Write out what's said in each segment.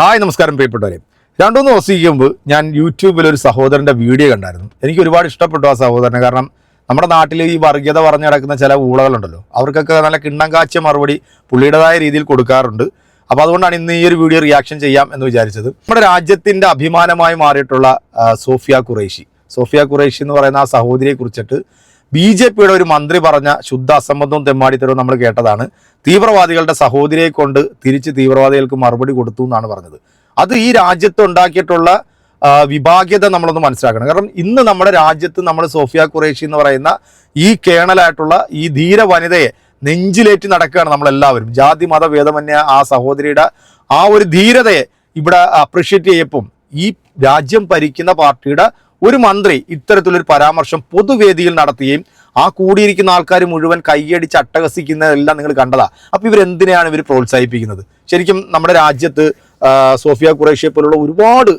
Hi നമസ്കാരം പ്രിയപ്പെട്ടവരെ. രണ്ടുമൂന്ന് ദിവസത്തേക്ക് മുമ്പ് ഞാൻ യൂട്യൂബിൽ ഒരു സഹോദരന്റെ വീഡിയോ കണ്ടായിരുന്നു. എനിക്ക് ഒരുപാട് ഇഷ്ടപ്പെട്ടു ആ സഹോദരനെ. കാരണം നമ്മുടെ നാട്ടിൽ ഈ വർഗീയത പറഞ്ഞു നടക്കുന്ന ചില ഊളകളുണ്ടല്ലോ. അവർക്കൊക്കെ നല്ല കിണ്ണം കാച്ച മറുപടി പുള്ളിയുടേതായ രീതിയിൽ കൊടുക്കാറുണ്ട്. അപ്പോൾ അതുകൊണ്ടാണ് ഇന്ന് ഈ ഒരു വീഡിയോ റിയാക്ഷൻ ചെയ്യാം എന്ന് വിചാരിച്ചത്. നമ്മുടെ രാജ്യത്തിന്റെ അഭിമാനമായി മാറിയിട്ടുള്ള സോഫിയ ഖുറൈഷി. സോഫിയ ഖുറൈഷി എന്ന് പറയുന്ന ആ സഹോദരിയെ കുറിച്ചിട്ട് ബി ജെ പിയുടെ ഒരു മന്ത്രി പറഞ്ഞ ശുദ്ധ അസംബന്ധവും തെമ്മാടിത്തരവും നമ്മൾ കേട്ടതാണ്. തീവ്രവാദികളുടെ സഹോദരിയെ കൊണ്ട് തിരിച്ച് തീവ്രവാദികൾക്ക് മറുപടി കൊടുത്തു എന്നാണ് പറഞ്ഞത്. അത് ഈ രാജ്യത്ത് ഉണ്ടാക്കിയിട്ടുള്ള വിഭാഗ്യത നമ്മളൊന്ന് മനസ്സിലാക്കണം. കാരണം ഇന്ന് നമ്മുടെ രാജ്യത്ത് നമ്മൾ സോഫിയ ഖുറേഷി എന്ന് പറയുന്ന ഈ കേണലായിട്ടുള്ള ഈ ധീര വനിതയെ നെഞ്ചിലേറ്റി നടക്കുകയാണ് നമ്മളെല്ലാവരും. ജാതി മത ഭേദമന്യ ആ സഹോദരിയുടെ ആ ഒരു ധീരതയെ ഇവിടെ അപ്രിഷ്യേറ്റ് ചെയ്യപ്പം ഈ രാജ്യം ഭരിക്കുന്ന പാർട്ടിയുടെ ഒരു മന്ത്രി ഇത്തരത്തിലൊരു പരാമർശം പൊതുവേദിയിൽ നടത്തുകയും ആ കൂടിയിരിക്കുന്ന ആൾക്കാർ മുഴുവൻ കൈയടിച്ച് അട്ടഹസിക്കുന്നതെല്ലാം നിങ്ങൾ കണ്ടതാ. അപ്പൊ ഇവരെന്തിനെയാണ് ഇവർ പ്രോത്സാഹിപ്പിക്കുന്നത്? ശരിക്കും നമ്മുടെ രാജ്യത്ത് സോഫിയ ഖുറേഷിയെ പോലുള്ള ഒരുപാട്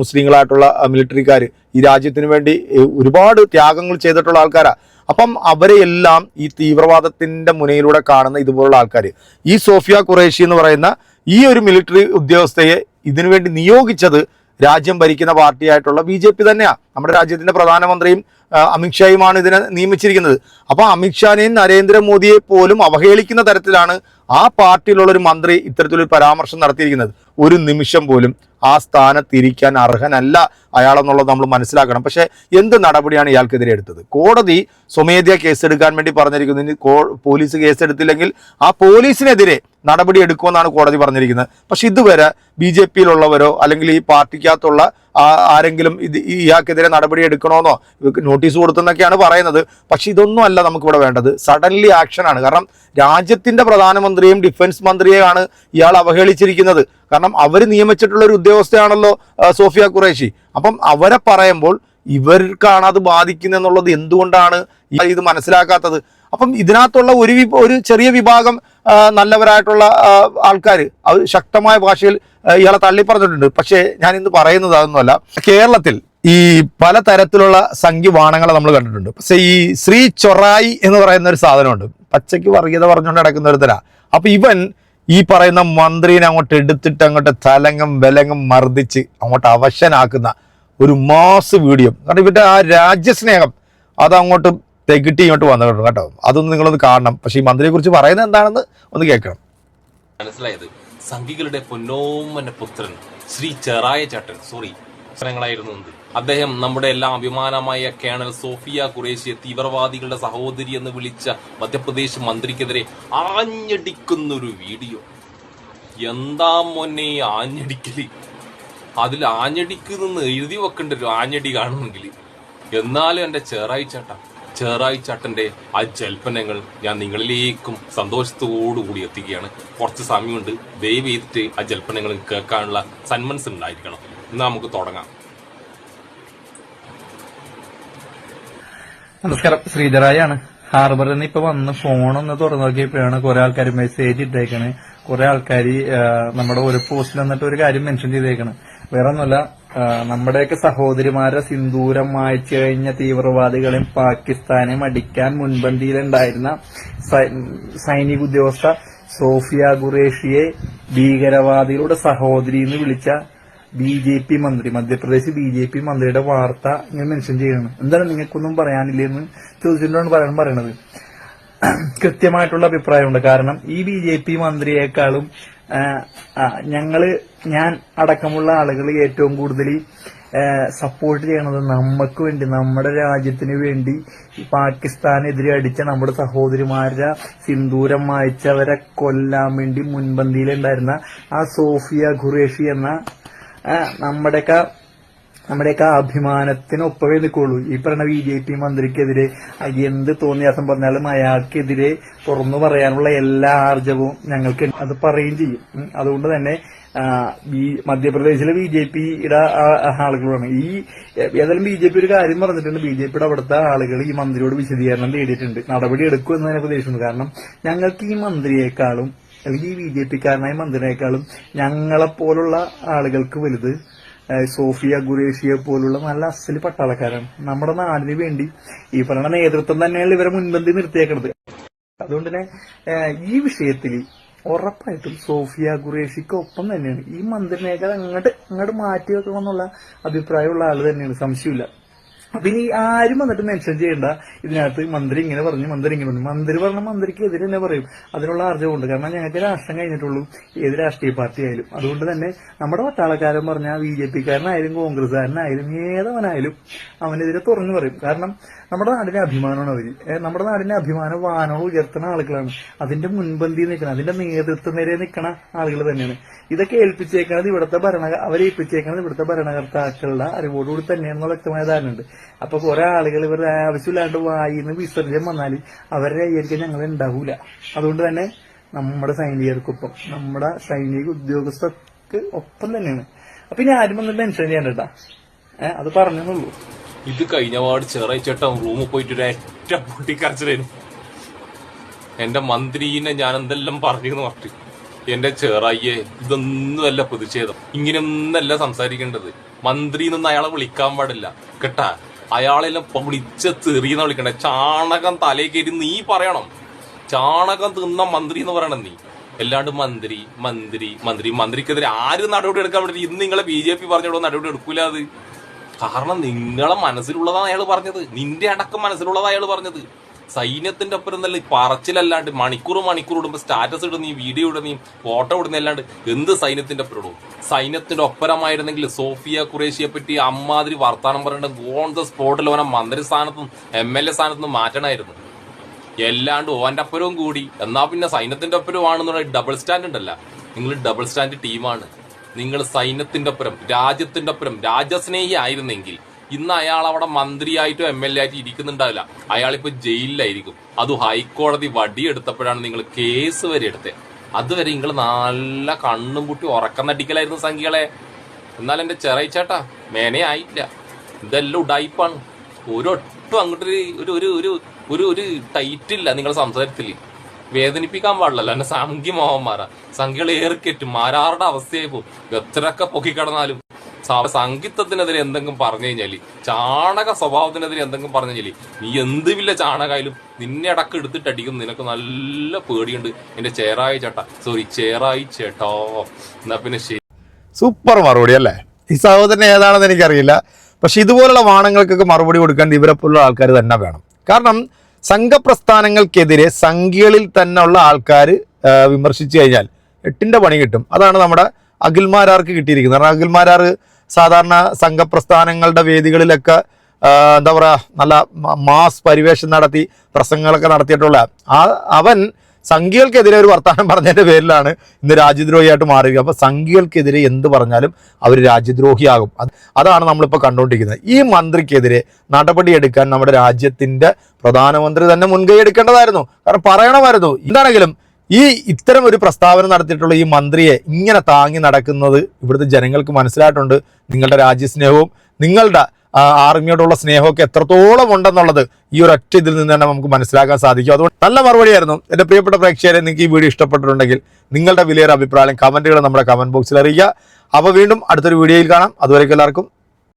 മുസ്ലിങ്ങളായിട്ടുള്ള മിലിറ്ററിക്കാർ ഈ രാജ്യത്തിന് വേണ്ടി ഒരുപാട് ത്യാഗങ്ങൾ ചെയ്തിട്ടുള്ള ആൾക്കാരാ. അപ്പം അവരെ എല്ലാം ഈ തീവ്രവാദത്തിന്റെ മുനയിലൂടെ കാണുന്ന ഇതുപോലുള്ള ആൾക്കാർ ഈ സോഫിയ ഖുറേഷി എന്ന് പറയുന്ന ഈ ഒരു മിലിറ്ററി ഉദ്യോഗസ്ഥയെ ഇതിനുവേണ്ടി നിയോഗിച്ചത് രാജ്യം ഭരിക്കുന്ന പാർട്ടിയായിട്ടുള്ള ബി ജെ പി തന്നെയാണ് നമ്മുടെ രാജ്യത്തിന്റെ പ്രധാനമന്ത്രിയും അമിത്ഷായുമാണ് ഇതിനെ നിയമിച്ചിരിക്കുന്നത്. അപ്പോൾ അമിത്ഷാനെയും നരേന്ദ്രമോദിയെ പോലും അവഹേളിക്കുന്ന തരത്തിലാണ് ആ പാർട്ടിയിലുള്ള ഒരു മന്ത്രി ഇത്തരത്തിലൊരു പരാമർശം നടത്തിയിരിക്കുന്നത്. ഒരു നിമിഷം പോലും ആ സ്ഥാനത്തിരിക്കാൻ അർഹനല്ല അയാളെന്നുള്ളത് നമ്മൾ മനസ്സിലാക്കണം. പക്ഷേ എന്ത് നടപടിയാണ് ഇയാൾക്കെതിരെ എടുത്തത്? കോടതി സ്വമേധ്യ കേസെടുക്കാൻ വേണ്ടി പറഞ്ഞിരിക്കുന്നതിന് കോ പോലീസ് കേസെടുത്തില്ലെങ്കിൽ ആ പോലീസിനെതിരെ നടപടി എടുക്കുമെന്നാണ് കോടതി പറഞ്ഞിരിക്കുന്നത്. പക്ഷെ ഇതുവരെ ബി ജെ പിയിലുള്ളവരോ അല്ലെങ്കിൽ ഈ പാർട്ടിക്കകത്തുള്ള ആരെങ്കിലും ഇത് ഇയാൾക്കെതിരെ നടപടി എടുക്കണമെന്നോ നോട്ടീസ് കൊടുത്തെന്നൊക്കെയാണ് പറയുന്നത്. പക്ഷെ ഇതൊന്നും അല്ല നമുക്കിവിടെ വേണ്ടത്. സഡൻലി ആക്ഷനാണ് കാരണം രാജ്യത്തിന്റെ പ്രധാനമന്ത്രിയും ഡിഫൻസ് മന്ത്രിയെയാണ് ഇയാൾ അവഹേളിച്ചിരിക്കുന്നത്. കാരണം അവർ നിയമിച്ചിട്ടുള്ള ഒരു ഉദ്യോഗസ്ഥയാണല്ലോ സോഫിയ ഖുറേഷി. അപ്പം അവരെ പറയുമ്പോൾ ഇവർക്കാണ് അത് ബാധിക്കുന്നതെന്നുള്ളത് എന്തുകൊണ്ടാണ് ഇത് മനസ്സിലാക്കാത്തത്? അപ്പം ഇതിനകത്തുള്ള ഒരു ഒരു ചെറിയ വിഭാഗം നല്ലവരായിട്ടുള്ള ആൾക്കാർ ശക്തമായ ഭാഷയിൽ ഇയാളെ തള്ളി പറഞ്ഞിട്ടുണ്ട്. പക്ഷേ ഞാൻ ഇന്ന് പറയുന്നത് അതൊന്നുമല്ല. കേരളത്തിൽ ഈ പല പലതരത്തിലുള്ള സംഖ്യവാണങ്ങളെ നമ്മൾ കണ്ടിട്ടുണ്ട്. പക്ഷേ ഈ ശ്രീ ചൊറായി എന്ന് പറയുന്ന ഒരു സാധനമുണ്ട്. പച്ചയ്ക്ക് വർഗീയത പറഞ്ഞുകൊണ്ട് നടക്കുന്ന ഒരു തരാ അപ്പൊ ഇവൻ ഈ പറയുന്ന മന്ത്രിനെ അങ്ങോട്ട് എടുത്തിട്ട് അങ്ങോട്ട് തലങ്ങും വിലങ്ങും മർദ്ദിച്ച് അങ്ങോട്ട് അവശനാക്കുന്ന ഒരു മാസ് വീഡിയോ. കാരണം ഇവന്റെ ആ രാജ്യസ്നേഹം അത് അങ്ങോട്ട് തെകിട്ടി ഇങ്ങോട്ട് വന്നിട്ടുണ്ട് കേട്ടോ. അതൊന്ന് നിങ്ങളൊന്ന് കാണണം. പക്ഷെ ഈ മന്ത്രിയെ കുറിച്ച് പറയുന്നത് എന്താണെന്ന് ഒന്ന് കേൾക്കണം. മനസ്സിലായത്. സംഘികളുടെ പൊന്നോമന പുത്രൻ ശ്രീ ചെറായ ചേട്ടൻ സോറി പ്രശ്നങ്ങളായിരുന്നു അദ്ദേഹം നമ്മുടെ എല്ലാം അഭിമാനമായ കേണൽ സോഫിയ ഖുറേഷിയെ തീവ്രവാദികളുടെ സഹോദരി എന്ന് വിളിച്ച മധ്യപ്രദേശ് മന്ത്രിക്കെതിരെ ആഞ്ഞടിക്കുന്നൊരു വീഡിയോ. എന്താ മൊന്നെ ആഞ്ഞടിക്കൽ? അതിൽ ആഞ്ഞടിക്കുന്നു എഴുതി വെക്കേണ്ട ഒരു ആഞ്ഞടി കാണുമെങ്കിൽ. എന്നാലും എന്റെ ചേറായി ചേട്ട ചേറായി ചാട്ടന്റെ ആ ജൽപ്പനങ്ങൾ ഞാൻ നിങ്ങളിലേക്കും സന്തോഷത്തോടുകൂടി എത്തിക്കുകയാണ്. കുറച്ച് സമയമുണ്ട്. ദയവ് ചെയ്തിട്ട് ആ ജൽപ്പനങ്ങൾ കേൾക്കാനുള്ള സന്മനസ് ഉണ്ടായിരിക്കണം. എന്നാ നമുക്ക് തുടങ്ങാം. നമസ്കാരം. ശ്രീധരായാണ്. ഹാർബറിൽ നിന്ന് ഇപ്പൊ വന്ന് ഫോണൊന്ന് തുറന്നു നോക്കിയപ്പോഴാണ് കുറെ ആൾക്കാർ മെസ്സേജ് ഇട്ടേക്കണേ. കുറെ ആൾക്കാർ നമ്മുടെ ഒരു പോസ്റ്റിൽ വന്നിട്ട് ഒരു കാര്യം മെൻഷൻ ചെയ്തേക്കണേ. വേറെ ഒന്നുമല്ല നമ്മുടെയൊക്കെ സഹോദരിമാരെ സിന്ദൂരം മായ്ച്ചു കഴിഞ്ഞ തീവ്രവാദികളെയും പാകിസ്ഥാനെയും അടിക്കാൻ മുൻപന്തിയിലുണ്ടായിരുന്ന സൈനിക ഉദ്യോഗസ്ഥ സോഫിയ ഖുറേഷിയെ ഭീകരവാദികളുടെ സഹോദരി എന്ന് വിളിച്ച ബി ജെ പി മന്ത്രി മധ്യപ്രദേശ് ബി ജെ പി മന്ത്രിയുടെ വാർത്ത ഇങ്ങനെ മെൻഷൻ ചെയ്യണം എന്താണ് നിങ്ങൾക്കൊന്നും പറയാനില്ലെന്ന് ചോദിച്ചിട്ടാണ് പറയാൻ പറയണത്? കൃത്യമായിട്ടുള്ള അഭിപ്രായമുണ്ട്. കാരണം ഈ ബി ജെ പി മന്ത്രിയേക്കാളും ഞങ്ങൾ ഞാൻ അടക്കമുള്ള ആളുകൾ ഏറ്റവും കൂടുതൽ സപ്പോർട്ട് ചെയ്യണത് നമുക്ക് വേണ്ടി നമ്മുടെ രാജ്യത്തിന് വേണ്ടി പാകിസ്ഥാനെതിരെ അടിച്ച നമ്മുടെ സഹോദരിമാരെ സിന്ദൂരം വായിച്ചവരെ കൊല്ലാൻ വേണ്ടി മുൻപന്തിയിലുണ്ടായിരുന്ന ആ സോഫിയ ഖുറേഷി എന്ന നമ്മുടെയൊക്കെ നമ്മുടെയൊക്കെ അഭിമാനത്തിനൊപ്പമേ നിൽക്കുള്ളൂ. ഈ പറഞ്ഞ ബി ജെ പി മന്ത്രിക്കെതിരെ എന്ത് തോന്നിയാസം പറഞ്ഞാലും അയാൾക്കെതിരെ തുറന്നു പറയാനുള്ള എല്ലാ ആർജവും ഞങ്ങൾക്ക് അത് പറയുകയും ചെയ്യും. അതുകൊണ്ട് തന്നെ ഈ മധ്യപ്രദേശിലെ ബി ജെ പിയുടെ ആളുകളാണ്. ഈ ഏതായാലും ബി ജെ പി ഒരു കാര്യം പറഞ്ഞിട്ടുണ്ട്. ബി ജെ പിയുടെ അവിടുത്തെ ആളുകൾ ഈ മന്ത്രിയോട് വിശദീകരണം തേടിയിട്ടുണ്ട്. നടപടി എടുക്കും എന്ന് തന്നെ പ്രതീക്ഷിക്കുന്നു. കാരണം ഞങ്ങൾക്ക് ഈ മന്ത്രിയേക്കാളും അല്ലെങ്കിൽ ഈ ബി ജെ പിക്കാരനായ മന്ത്രിയേക്കാളും ഞങ്ങളെപ്പോലുള്ള ആളുകൾക്ക് വലുത് സോഫിയ ഗുരേഷിയെ പോലുള്ള നല്ല അസൽ പട്ടാളക്കാരാണ്. നമ്മുടെ നാടിന് വേണ്ടി ഈ പറയുന്ന നേതൃത്വം തന്നെയാണ് ഇവരെ മുൻപന്തി നിർത്തിയേക്കുന്നത് അതുകൊണ്ട് തന്നെ ഈ വിഷയത്തിൽ ഉറപ്പായിട്ടും സോഫിയ ഖുറേഷിക്ക് ഒപ്പം തന്നെയാണ്. ഈ മന്ത്രിനേക്കാൾ അങ്ങോട്ട് അങ്ങോട്ട് മാറ്റി വെക്കണമെന്നുള്ള അഭിപ്രായമുള്ള ആൾ തന്നെയാണ്. സംശയമില്ല. അപ്പൊ ഇനി ആരും വന്നിട്ട് മെൻഷൻ ചെയ്യണ്ട. ഇതിനകത്ത് മന്ത്രി ഇങ്ങനെ പറഞ്ഞു മന്ത്രി ഇങ്ങനെ പറഞ്ഞു. മന്ത്രി പറഞ്ഞ മന്ത്രിക്ക് എതിരെ തന്നെ പറയും. അതിനുള്ള ആർജവുമുണ്ട് കാരണം ഞങ്ങൾക്ക് രാഷ്ട്രം കഴിഞ്ഞിട്ടുള്ളൂ. ഏത് രാഷ്ട്രീയ പാർട്ടി ആയാലും. അതുകൊണ്ട് തന്നെ നമ്മുടെ പട്ടാളക്കാരൻ പറഞ്ഞ ബി ജെ പിക്കാരനായാലും കോൺഗ്രസ്സുകാരനായാലും ഏതവനായാലും അവനെതിരെ തുറന്നു പറയും. കാരണം നമ്മുടെ നാടിന്റെ അഭിമാനമാണ് അവർ. നമ്മുടെ നാടിന്റെ അഭിമാനം വാനോളം ഉയർത്തുന്ന ആളുകളാണ്. അതിന്റെ മുൻപന്തി നിൽക്കണം. അതിന്റെ നേതൃത്വം നേരെ നിൽക്കണ ആളുകൾ തന്നെയാണ്. ഇതൊക്കെ ഏൽപ്പിച്ചേക്കുന്നത് ഇവിടുത്തെ ഭരണ അവരെ ഇവിടുത്തെ ഭരണകർത്താക്കളുടെ അറിവോടുകൂടി തന്നെയാണെന്നുള്ള വ്യക്തമായ ധാരണയുണ്ട്. അപ്പൊ കുറെ ആളുകൾ ഇവരുടെ ആവശ്യമില്ലാണ്ട് വായിന്ന് വിസർജ്യം വന്നാൽ അവരുടെ കൈയായിരിക്കും ഞങ്ങൾ ഉണ്ടാവൂല അതുകൊണ്ട് തന്നെ നമ്മുടെ സൈനികർക്കൊപ്പം നമ്മുടെ സൈനിക ഉദ്യോഗസ്ഥർക്ക് ഒപ്പം തന്നെയാണ്. അപ്പൊ ഇനി ആരും ഒന്നും ടെൻഷൻ ചെയ്യണ്ട അത് പറഞ്ഞെന്നുള്ളൂ. ഇത് കഴിഞ്ഞ പാട് ചെറിയച്ചേട്ടൻ റൂമിൽ പോയിട്ട് ഒരു ഒറ്റ പൊട്ടിക്കരച്ചിലായിരുന്നു എന്റെ മന്ത്രീനെ ഞാൻ എന്തെല്ലാം പറഞ്ഞു പറഞ്ഞു എന്റെ ചേറായിയെ ഇതൊന്നുമല്ല പ്രതിഷേധം ഇങ്ങനെയൊന്നല്ല സംസാരിക്കേണ്ടത്. മന്ത്രി എന്നൊന്നും അയാളെ വിളിക്കാൻ പാടില്ല. കേട്ടാ അയാളെല്ലാം വിളിച്ച തെറിയെന്ന് വിളിക്കണ്ട ചാണകം തലേ കയറി നീ പറയണം. ചാണകം തിന്ന മന്ത്രി എന്ന് പറയണം നീ. എല്ലാണ്ട് മന്ത്രി മന്ത്രി മന്ത്രി മന്ത്രിക്കെതിരെ ആര് നടപടി എടുക്കാൻ പറ്റില്ല. ഇന്ന് നിങ്ങളെ ബി ജെ പി പറഞ്ഞോടോ നടപടി എടുക്കൂല അത്. കാരണം നിങ്ങളെ മനസ്സിലുള്ളതാണ് അയാൾ പറഞ്ഞത്. നിന്റെ അടക്കം മനസ്സിലുള്ളതാണ് അയാൾ പറഞ്ഞത്. സൈന്യത്തിന്റെ ഒപ്പം നല്ല പറച്ചിലല്ലാണ്ട് മണിക്കൂർ മണിക്കൂർ ഇടുമ്പോൾ സ്റ്റാറ്റസ് ഇടുന്ന ഈ വീഡിയോ ഇടുന്ന ഫോട്ടോ ഇടുന്ന അല്ലാണ്ട് എന്ത് സൈന്യത്തിന്റെ ഒപ്പം ഇടും? സൈന്യത്തിന്റെ ഒപ്പരമായിരുന്നെങ്കിൽ സോഫിയ കുറേശിയെ പറ്റി അമ്മാതിരി വർത്താനം പറയേണ്ട ഗോൺ ദ സ്പോട്ടിൽ ഓനെ മന്ത്രി സ്ഥാനത്തും എം എൽ എ സ്ഥാനത്തും മാറ്റണമായിരുന്നു എല്ലാണ്ട് ഓന്റെ അപ്പുറവും കൂടി. എന്നാ പിന്നെ സൈന്യത്തിന്റെ ഒപ്പരം ആണെന്നുള്ള ഡബിൾ സ്റ്റാൻഡ് ഉണ്ടല്ല. നിങ്ങൾ ഡബിൾ സ്റ്റാൻഡ് ടീമാണ് നിങ്ങൾ സൈന്യത്തിന്റെ ഒപ്പരം രാജ്യത്തിന്റെ ഒപ്പരം രാജ്യസ്നേഹി ആയിരുന്നെങ്കിൽ ഇന്ന് അയാൾ അവിടെ മന്ത്രിയായിട്ടോ എം എൽ എ ആയിട്ട് ഇരിക്കുന്നുണ്ടാവില്ല. അയാളിപ്പോ ജയിലിലായിരിക്കും. അത് ഹൈക്കോടതി വടിയെടുത്തപ്പോഴാണ് നിങ്ങൾ കേസ് വരെ എടുത്തത് അതുവരെ നിങ്ങൾ നല്ല കണ്ണും പൂട്ടി ഉറക്കം നടിക്കലായിരുന്നു സംഖ്യകളെ എന്നാൽ എന്റെ ചെറൈച്ചേട്ടാ മേനെ ആയില്ല. ഇതെല്ലാം ഉടായിപ്പാണ്. ഒരൊട്ടും അങ്ങോട്ടൊരു ഒരു ഒരു ഒരു ഒരു ഒരു ടൈറ്റില്ല നിങ്ങളുടെ സംസാരത്തിൽ വേദനിപ്പിക്കാൻ പാടില്ലല്ലോ. എന്നെ സംഖ്യ മോഹന്മാരാ. സംഖ്യകൾ ഏറിക്കെറ്റും. മാരാറുടെ അവസ്ഥയായി പോകും. എത്രയൊക്കെ പൊക്കിക്കിടന്നാലും. സംഗീതത്തിനെതിരെ എന്തെങ്കിലും പറഞ്ഞു കഴിഞ്ഞാൽ ചാണക സ്വഭാവത്തിനെതിരെ എന്തെങ്കിലും പറഞ്ഞു കഴിഞ്ഞാൽ നീ എന്ത് വില്ല ചാണകായാലും നിന്നെ അടക്കം എടുത്തിട്ട് അടിക്കും. നിനക്ക് നല്ല പേടിയുണ്ട്. എന്റെ ചേറായ ചേട്ട. സോറി ചേറായി ചേട്ടോ. എന്നാ പിന്നെ ശരി. സൂപ്പർ മറുപടി അല്ലേ? ഈ സഹോദരൻ ഏതാണെന്ന് എനിക്കറിയില്ല. പക്ഷെ ഇതുപോലുള്ള വാണങ്ങൾക്കൊക്കെ മറുപടി കൊടുക്കാൻ ഇവരെപ്പോലുള്ള ആൾക്കാർ തന്നെ വേണം. കാരണം സംഘപ്രസ്ഥാനങ്ങൾക്കെതിരെ സംഖ്യകളിൽ തന്നെ ഉള്ള ആൾക്കാർ വിമർശിച്ചു കഴിഞ്ഞാൽ എട്ടിന്റെ പണി കിട്ടും. അതാണ് നമ്മുടെ അഖിൽമാരാർക്ക് കിട്ടിയിരിക്കുന്നത്. കാരണം അഖിൽമാരാർ സാധാരണ സംഘപ്രസ്ഥാനങ്ങളുടെ വേദികളിലൊക്കെ എന്താ പറയുക നല്ല മാസ് പരിവേഷം നടത്തി പ്രസംഗങ്ങളൊക്കെ നടത്തിയിട്ടുള്ള ആ അവൻ സംഘികൾക്കെതിരെ ഒരു വർത്തമാനം പറഞ്ഞതിന്റെ പേരിലാണ് ഇന്ന് രാജ്യദ്രോഹിയായിട്ട് മാറിയത് അപ്പോൾ സംഘികൾക്കെതിരെ എന്ത് പറഞ്ഞാലും അവർ രാജ്യദ്രോഹിയാകും. അത് അതാണ് നമ്മളിപ്പോൾ കണ്ടുകൊണ്ടിരിക്കുന്നത്. ഈ മന്ത്രിക്കെതിരെ നടപടിയെടുക്കാൻ നമ്മുടെ രാജ്യത്തിന്റെ പ്രധാനമന്ത്രി തന്നെ മുൻകൈ എടുക്കേണ്ടതായിരുന്നു. കാരണം പറയണമായിരുന്നു. എന്താണെങ്കിലും ഈ ഇത്തരം ഒരു പ്രസ്താവന നടത്തിയിട്ടുള്ള ഈ മന്ത്രിയെ ഇങ്ങനെ താങ്ങി നടക്കുന്നത് ഇവിടുത്തെ ജനങ്ങൾക്ക് മനസ്സിലായിട്ടുണ്ട്. നിങ്ങളുടെ രാജ്യസ്നേഹവും നിങ്ങളുടെ ആർമിയോടുള്ള സ്നേഹമൊക്കെ എത്രത്തോളം ഉണ്ടെന്നുള്ളത് ഈ ഒരു ഒറ്റ ഇതിൽ നിന്ന് തന്നെ നമുക്ക് മനസ്സിലാക്കാൻ സാധിക്കും. അതുകൊണ്ട് നല്ല മറുപടിയായിരുന്നു. എന്റെ പ്രിയപ്പെട്ട പ്രേക്ഷകരെ നിങ്ങൾക്ക് ഈ വീഡിയോ ഇഷ്ടപ്പെട്ടിട്ടുണ്ടെങ്കിൽ നിങ്ങളുടെ വിലയേറെ അഭിപ്രായം കമന്റുകൾ നമ്മുടെ കമന്റ് ബോക്സിൽ അറിയിക്കുക. അപ്പോൾ വീണ്ടും അടുത്തൊരു വീഡിയോയിൽ കാണാം. അതുവരേക്കും എല്ലാവർക്കും